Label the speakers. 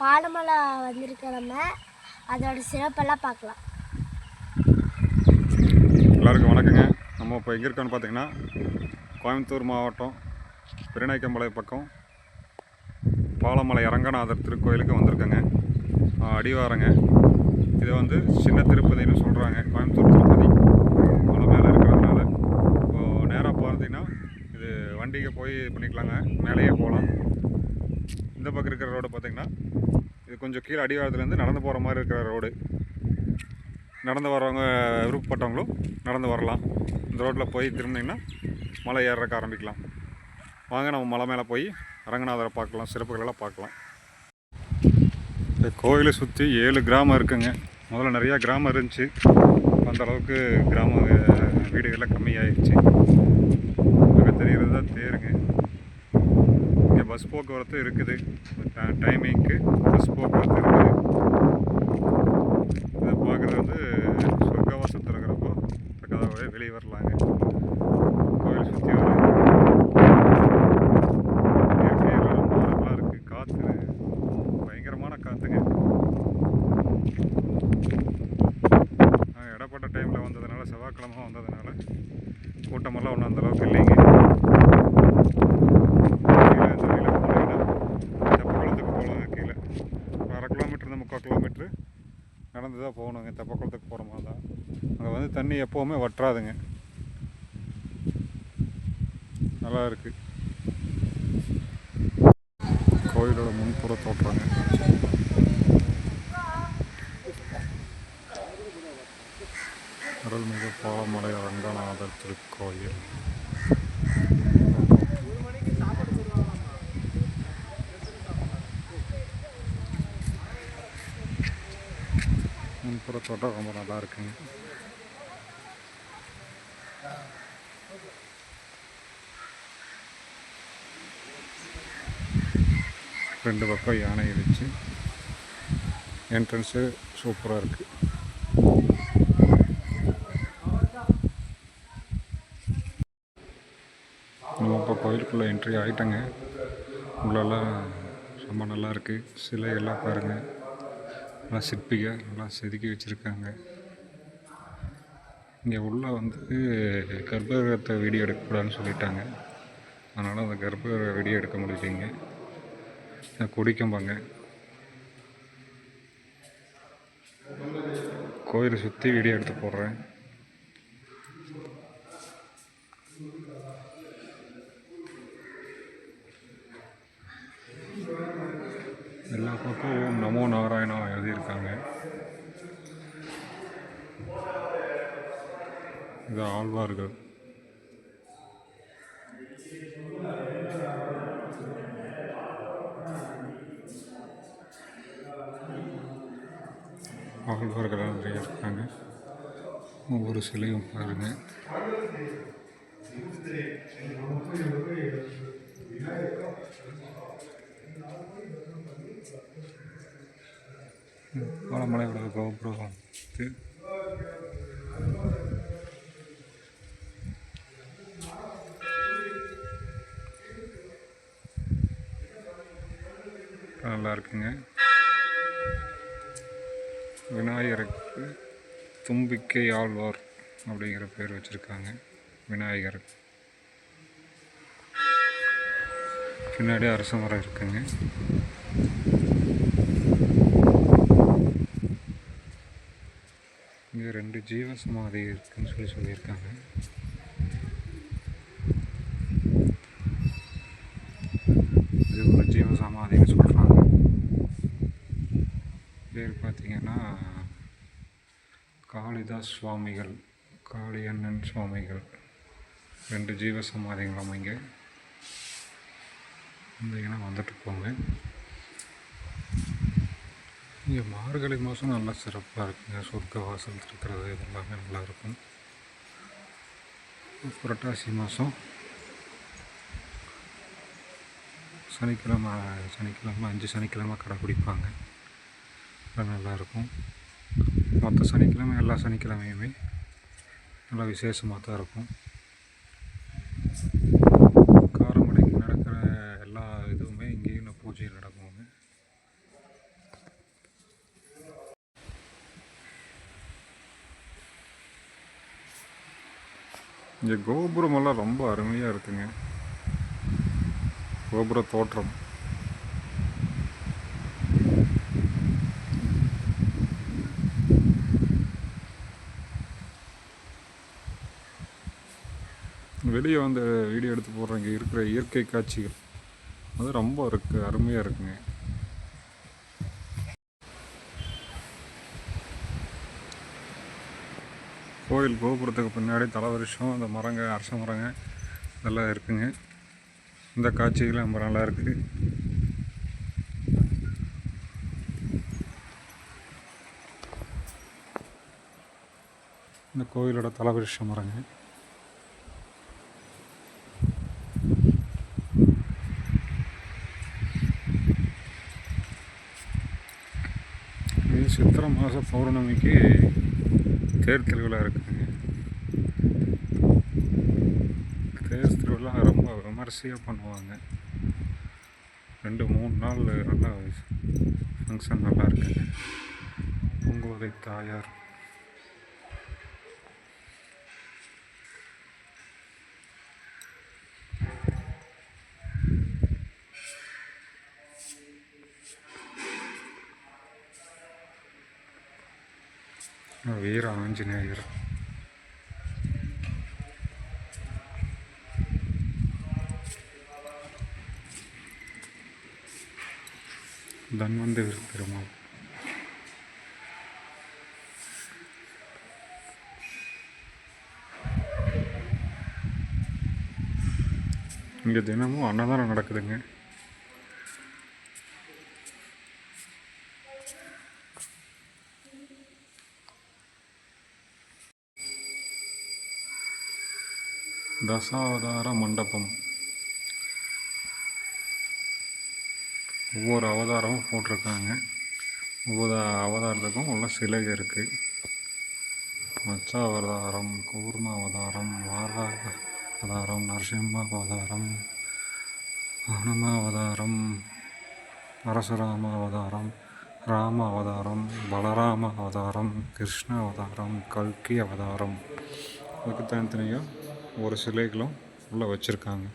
Speaker 1: பாலமலை வந்திருக்க நம்ம. அதோட சிறப்பெல்லாம் பார்க்கலாம்.
Speaker 2: எல்லாருக்கும் வணக்கங்க. நம்ம இப்போ எங்கே இருக்கோம்னு பார்த்தீங்கன்னா கோயம்புத்தூர் மாவட்டம் பெருநாய்க்கம்பாளையம் பக்கம் பாலமலை அரங்கநாதர் திருக்கோயிலுக்கு வந்திருக்கேங்க. அடிவாரங்க. இது வந்து சின்ன திருப்பதின்னு சொல்கிறாங்க கோயம்புத்தூர் திருப்பதி. மலை மேலே இருக்கிறதுனால. இப்போது நேராக பார்த்தீங்கன்னா இது வண்டிக்கு போய் பண்ணிக்கலாங்க. மேலேயே போகலாம். இந்த பக்கம் இருக்கிற ரோடு பார்த்திங்கன்னா இது கொஞ்சம் கீழே அடிவாரத்துலேருந்து நடந்து போகிற மாதிரி இருக்கிற ரோடு நடந்து வரவங்க விருப்பப்பட்டவங்களும் நடந்து வரலாம். இந்த ரோட்டில் போய் திரும்பினீங்கன்னா மலை ஏறக்க ஆரம்பிக்கலாம். வாங்க நம்ம மலை மேலே போய் அரங்கநாதரை பார்க்கலாம் சிறப்புகளெல்லாம் பார்க்கலாம். இந்த கோயிலை சுற்றி ஏழு கிராமம் இருக்குங்க. முதல்ல நிறையா கிராமம் இருந்துச்சு. அந்த அளவுக்கு கிராம அஹ், வீடுகள்லாம் கம்மியாயிடுச்சு அங்கே தெரிகிறது தான் தேருங்க. பஸ் போக்குவரத்து இருக்குது டைமிங்க்கு பஸ் அரை முக்கால் கிலோமீட்ரு நடந்து தான் போகணுங்க தெப்பக்குளத்துக்கு போகிற மாதிரி தான். அங்கே வந்து தண்ணி எப்போவுமே வற்றாதுங்க. நல்லா இருக்குது கோயிலோட முன்புற தோற்றாங்க. அருள்மிகு பாலமலை ரங்கநாதர் திருக்கோயில். முன்புற தோட்டம் ரொம்ப நல்லா இருக்குங்க. ரெண்டு பக்கம் யானை வச்சு என்ட்ரன்ஸு சூப்பராக இருக்குது நம்ம இப்போ கோயிலுக்குள்ளே என்ட்ரி ஆகிட்டேங்க உள்ளெல்லாம் ரொம்ப நல்லா இருக்குது சிலையெல்லாம் பாருங்கள் நல்லா சிற்பிக நல்லா செதுக்கி வச்சுருக்காங்க. இங்கே உள்ளே வந்து கர்ப்பகிரகத்தை வீடியோ எடுக்கக்கூடாதுன்னு சொல்லிட்டாங்க. அதனால் அந்த கர்ப்பகிரக வீடியோ எடுக்க முடியலைங்க. குடிக்கம்பாங்க கோயிலை சுற்றி வீடியோ எடுத்து போடுறேன். எல்லா பக்கம் ஓம் நமோ நாராயணா எழுதியிருக்காங்க. இது ஆழ்வார்கள். ஆழ்வார்கள் நிறைய இருக்காங்க. ஒவ்வொரு சிலையும் பாருங்க. பாலமலையோட கோபுரம் இது நல்லா இருக்குங்க. விநாயகருக்கு தும்பிக்கை ஆழ்வார் அப்படிங்கிற பேர் வச்சுருக்காங்க. விநாயகர். பின்னாடி அரச மரம் இருக்குங்க. இங்கே ஜீவ சமாதி இருக்குன்னு சொல்லி சொல்லியிருக்காங்க. இது ஒரு ஜீவ சமாதின்னு சொல்கிறாங்க பேர் பார்த்திங்கன்னா காளிதாஸ் சுவாமிகள் காளியண்ணன் சுவாமிகள். ரெண்டு ஜீவசமாதிகளும் இங்கே. வந்தீங்கன்னா வந்துட்டு போங்க இங்கே மார்கழி மாதம் நல்லா சிறப்பாக இருக்குங்க. சொர்க்க வாசல் இருக்கிறது இது எல்லாமே நல்லா இருக்கும். புரட்டாசி மாதம் சனிக்கிழமை சனிக்கிழமை அஞ்சு சனிக்கிழமை கடைப்பிடிப்பாங்க அது நல்லாயிருக்கும் மற்ற சனிக்கிழமை எல்லா சனிக்கிழமையுமே நல்லா விசேஷமாக தான் இருக்கும். காரமடைக்கு நடக்கிற எல்லா இதுவுமே இங்கேயும் பூஜை நடக்கும். இங்கே கோபுரமெல்லாம் ரொம்ப அருமையாக இருக்குங்க. கோபுர தோற்றம். வெளியே வந்து வீடியோ எடுத்து போடுறேன் இங்கே இருக்கிற இயற்கை காட்சிகள். அது ரொம்ப இருக்கு அருமையாக இருக்குங்க. கோயில் கோபுரத்துக்கு பின்னாடி தலைவரிஷம் அந்த மரங்க அரச மரங்க இதெல்லாம் இருக்குங்க. இந்த காட்சிகளும் ரொம்ப நல்லா இருக்குது இந்த கோயிலோட தலைவரிச மரங்க. இது சித்திரை மாத பௌர்ணமிக்கு தேர் திருவிழா இருக்குங்க. தேர் திருவிழா ரொம்ப விமர்சையாக பண்ணுவாங்க. ரெண்டு மூணு நாள் நல்லா ஃபங்க்ஷன் நல்லா இருக்குங்க. பூங்கோதை தாயார் வீர ஆஞ்சநேயர் தன்வந்தவர் பெருமாள் இங்கே தினமும் அன்னதானம் நடக்குதுங்க தசாவதார மண்டபம். ஒவ்வொரு அவதாரமும் போட்டிருக்காங்க. ஒவ்வொரு அவதாரத்துக்கும் உள்ள சிலை இருக்குது மச்சாவதாரம் கூர்ம அவதாரம் வாராக அவதாரம் நரசிம்ம அவதாரம் ஹனும அவதாரம் பரசுராம அவதாரம் ராம அவதாரம் பலராம அவதாரம் கிருஷ்ண அவதாரம் கல்கி அவதாரம் அதுக்கு தனித்தனியாக ஒரு சிலைகளும் உள்ளே வச்சுருக்காங்க.